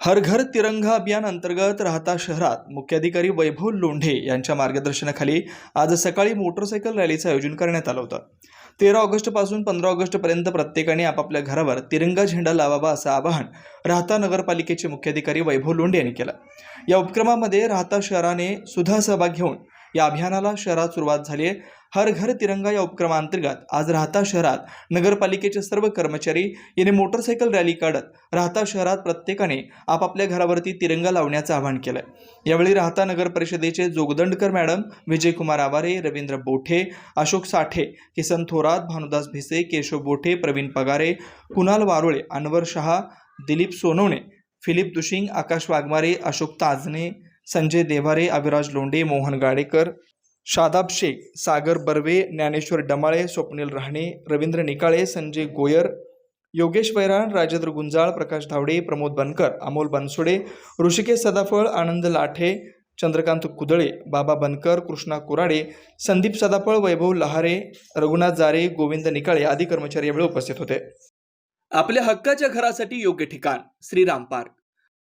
हर घर तिरंगा अभियान अंतर्गत राहता शहरात मुख्याधिकारी वैभव लोंढे यांच्या मार्गदर्शनाखाली आज सकाळी मोटरसायकल रॅलीचं आयोजन करण्यात आलं होतं. तेरा ऑगस्टपासून पंधरा ऑगस्टपर्यंत प्रत्येकाने आपापल्या घरावर तिरंगा झेंडा लावावा असं आवाहन राहता नगरपालिकेचे मुख्याधिकारी वैभव लोंढे यांनी केलं. या उपक्रमामध्ये राहता शहराने सुद्धा सहभाग घेऊन या अभियानाला शहरात सुरुवात झाली आहे. हर घर तिरंगा या उपक्रमांतर्गत आज राहता शहरात नगरपालिकेचे सर्व कर्मचारी यांनी मोटरसायकल रॅली काढत राहता शहरात प्रत्येकाने आपापल्या घरावरती तिरंगा लावण्याचं आवाहन केलं यावेळी राहता नगर परिषदेचे जोगदंडकर मॅडम विजयकुमार आवारे रवींद्र बोठे अशोक साठे किसन थोरात भानुदास भिसे केशव बोठे प्रवीण पगारे कुणाल वारोळे अनवर शहा दिलीप सोनवणे फिलिप दुशिंग आकाश वाघमारे अशोक ताजने संजय देवारे अविराज लोंढे मोहन गाडेकर शादाब शेख सागर बर्वे ज्ञानेश्वर डमाळे स्वप्नील राहणे रवींद्र निकाळे संजय गोयर योगेश वैराण राजेंद्र गुंजाळ प्रकाश धावडे प्रमोद बनकर अमोल बनसोडे ऋषिकेश सदाफळ आनंद लाठे चंद्रकांत कुदळे बाबा बनकर कृष्णा कुराडे संदीप सदाफळ वैभव लहारे रघुनाथ जारे गोविंद निकाळे आदी कर्मचारी यावेळी उपस्थित होते. आपल्या हक्काच्या घरासाठी योग्य ठिकाण श्रीराम पार्क